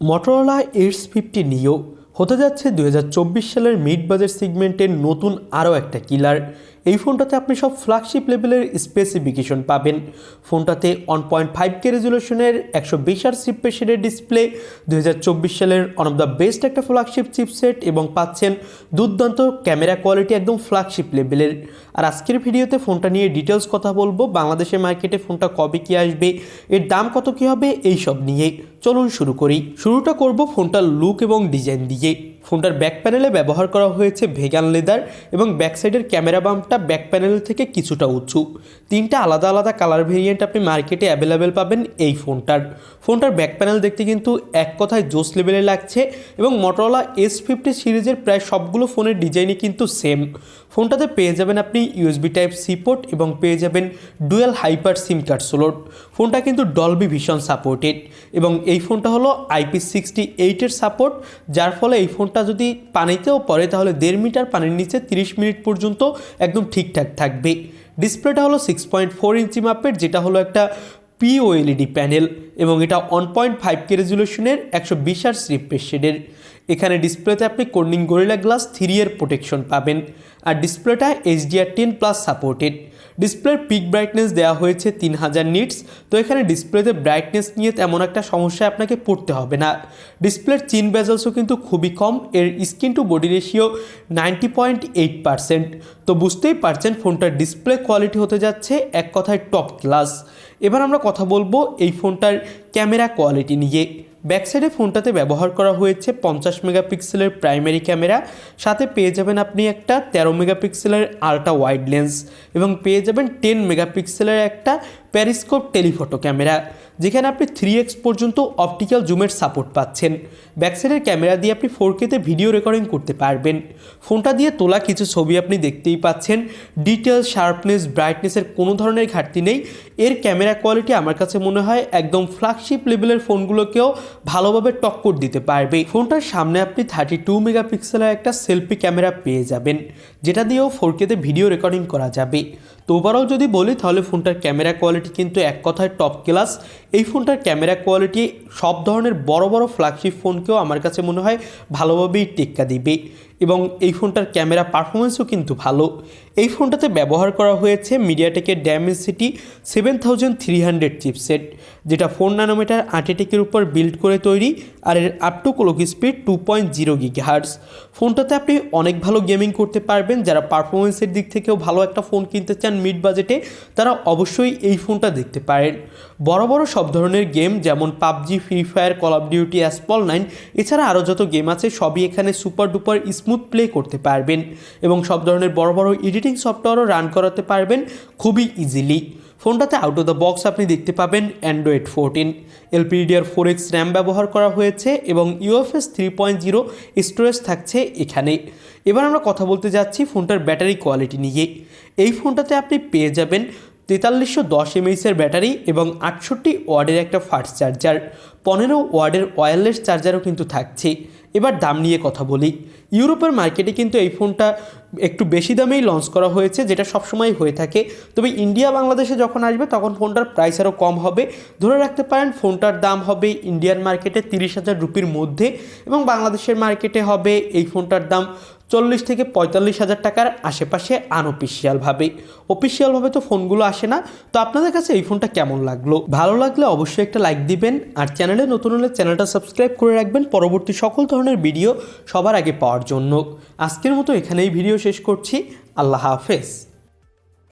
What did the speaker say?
Motorola eights fifty নিও হতে যাচ্ছে দুই হাজার চব্বিশ সালের মিড বাজেট সেগমেন্টের নতুন আরও একটা কিলার এই ফোনটাতে আপনি সব ফ্ল্যাগশিপ লেভেলের স্পেসিফিকেশন পাবেন। ফোনটাতে ওয়ান পয়েন্ট ফাইভ কে রেজুলেশনের একশো বিশ আর সিপ্রেশনের ডিসপ্লে দুই হাজার চব্বিশ সালের ওয়ান অফ দ্য বেস্ট একটা ফ্ল্যাগশিপ চিপসেট এবং পাচ্ছেন দুর্দান্ত ক্যামেরা কোয়ালিটি একদম ফ্ল্যাগশিপ লেভেলের আর আজকের ভিডিওতে ফোনটা নিয়ে ডিটেলস কথা বলব, বাংলাদেশের মার্কেটে ফোনটা কবে কি আসবে, এর দাম কত কী হবে এই সব নিয়ে। চলুন শুরু করি। শুরুটা করব ফোনটার লুক এবং ডিজাইন দিয়ে। ফোনটার ব্যাক প্যানেলে ব্যবহার করা হয়েছে ভেগান লেদার এবং ব্যাক সাইডের ক্যামেরা বাম্পটা ব্যাক প্যানেল থেকে কিছুটা উঁচু। তিনটা আলাদা আলাদা কালার ভেরিয়েন্ট আপনি মার্কেটে অ্যাভেলেবেল পাবেন এই ফোনটার। ফোনটার ব্যাক প্যানেল দেখতে কিন্তু এক কথায় জোস লেভেলে লাগছে এবং মটোরোলা এস ফিফটি সিরিজের প্রায় সবগুলো ফোনের ডিজাইনই কিন্তু সেম। ফোনটাতে পেয়ে যাবেন আপনি ইউএসবি টাইপ সি পোর্ট এবং পেয়ে যাবেন ডুয়েল হাইপার সিম কার্ড সোলোড ফোনটা কিন্তু ডলবি ভীষণ সাপোর্টেড এবং এই ফোনটা হলো আইপি সিক্সটি এইটের সাপোর্ট যার ফলে এই ফোনটা যদি পানিতেও পড়ে, তাহলে দেড় মিটার পানির নিচে তিরিশ মিনিট পর্যন্ত একদম ঠিকঠাক থাকবে। ডিসপ্লেটা হলো সিক্স পয়েন্ট ফোর ইঞ্চি মাপের, যেটা হলো একটা পিওএলইডি প্যানেল এবং এটা ওয়ান পয়েন্ট ফাইভ কে রেজুলেশনের একশো বিশ আর রিফ্রেশ শেডের এখানে ডিসপ্লেতে আপনি কর্নিং গরিলা গ্লাস থ্রি এর প্রোটেকশন পাবেন। আর ডিসপ্লেটা এইচডিআর টেন প্লাস সাপোর্টেড। ডিসপ্লের পিক ব্রাইটনেস দেওয়া হয়েছে তিন হাজার নিটস। তো এখানে ডিসপ্লেতে ব্রাইটনেস নিয়ে তেমন একটা সমস্যায় আপনাকে পড়তে হবে না। ডিসপ্লের চিন বেজালসও কিন্তু খুবই কম। এর screen to body ratio ninety point eight percent. তো বুঝতেই পারছেন ফোনটার ডিসপ্লে কোয়ালিটি হতে যাচ্ছে এক কথায় টপ ক্লাস। এবার আমরা কথা বলব এই ফোনটার ক্যামেরা কোয়ালিটি নিয়ে। ব্যাক সাইডে ফোনটাতে ব্যবহার করা হয়েছে পঞ্চাশ মেগাপিক্সেলের প্রাইমারি ক্যামেরা। সাথে পেয়ে যাবেন আপনি একটা তেরো মেগাপিক্সেলের আলট্রা ওয়াইড লেন্স এবং পেয়ে যাবেন টেন মেগাপিক্সেলের একটা প্যারিস্কোপ টেলিফটো ক্যামেরা, যেখানে আপনি থ্রি এক্স পর্যন্ত অপটিক্যাল জুমের সাপোর্ট পাচ্ছেন। ব্যাকসাইডের ক্যামেরা দিয়ে আপনি ফোর কেতে ভিডিও রেকর্ডিং করতে পারবেন। ফোনটা দিয়ে তোলা কিছু ছবি আপনি দেখতেই পাচ্ছেন। ডিটেলস শার্পনেস ব্রাইটনেসের কোনো ধরনের ঘাটতি নেই। এর ক্যামেরা কোয়ালিটি আমার কাছে মনে হয় একদম ফ্ল্যাগশিপ লেভেলের ফোনগুলোকেও ভালোভাবে টক্কর দিতে পারবে। ফোনটার সামনে আপনি থার্টি টু মেগাপিক্সেলের একটা সেলফি ক্যামেরা পেয়ে যাবেন, যেটা দিয়েও ফোর কেতে ভিডিও রেকর্ডিং করা যাবে। তো ওভারঅল যদি বলি, তাহলে ফোনটার ক্যামেরা কোয়ালিটি কিন্তু এক কথায় টপ ক্লাস এই ফোনটার ক্যামেরা কোয়ালিটি সব ধরনের বড় বড় ফ্ল্যাগশিপ ফোনকেও আমার কাছে মনে হয় ভালোভাবেই টেক্কা দিবে। এবং এই ফোনটার ক্যামেরা পারফরমেন্সও কিন্তু ভালো। এই ফোনটাতে ব্যবহার করা হয়েছে মিডিয়াটেকের Dimensity seven thousand three hundred chipset যেটা ফোর নানোমিটার আর্টিটেকের উপর বিল্ড করে তৈরি আর এর up to clock speed two point zero gigahertz ফোনটাতে আপনি অনেক ভালো গেমিং করতে পারবেন। যারা পারফরমেন্সের দিক থেকেও ভালো একটা ফোন কিনতে চান মিড বাজেটে তারা অবশ্যই এই ফোনটা দেখতে পারেন। বড় বড় সব ধরনের গেম যেমন PUBG free fire call of duty Asphalt nine এছাড়া আরও যত গেম আছে, সবই এখানে সুপার ডুপার স্মুথ প্লে করতে পারবেন এবং সব ধরনের বড় বড় এডিটিং সফটওয়্যারও রান করাতে পারবেন খুবই ইজিলি ফোনটাতে আউট অফ দ্য বক্স আপনি দেখতে পাবেন Android fourteen LPDDR four X RAM ব্যবহার করা হয়েছে এবং UFS three point zero storage থাকছে এখানে। এবার আমরা কথা বলতে যাচ্ছি ফোনটার ব্যাটারি কোয়ালিটি নিয়ে। এই ফোনটাতে আপনি পেয়ে যাবেন তেতাল্লিশশো দশ এমএইচের ব্যাটারি এবং আটষট্টি ওয়ার্ডের একটা ফাস্ট চার্জার পনেরো ওয়ার্ডের ওয়্যারলেস চার্জারও কিন্তু থাকছে। এবার দাম নিয়ে কথা বলি। ইউরোপের মার্কেটে কিন্তু এই ফোনটা একটু বেশি দামেই লঞ্চ করা হয়েছে, যেটা সবসময় হয়ে থাকে। তবে ইন্ডিয়া, বাংলাদেশে যখন আসবে, তখন ফোনটার প্রাইস আরও কম হবে। ধরে রাখতে পারেন, ফোনটার দাম হবে ইন্ডিয়ান মার্কেটে তিরিশ হাজার রুপির মধ্যে এবং বাংলাদেশের মার্কেটে হবে এই ফোনটার দাম চল্লিশ থেকে পঁয়তাল্লিশ হাজার টাকার আশেপাশে আনঅফিসিয়ালভাবে অফিসিয়ালভাবে তো ফোনগুলো আসে না। তো আপনাদের কাছে এই ফোনটা কেমন লাগল? ভালো লাগলে অবশ্যই একটা লাইক দিবেন। আর চ্যানেলে নতুন হলে চ্যানেলটা সাবস্ক্রাইব করে রাখবেন। পরবর্তী সকল ধরনের ভিডিও সবার আগে পাওয়ার জন্য। আজকের মতো এখানেই ভিডিও শেষ করছি। আল্লাহ হাফেজ।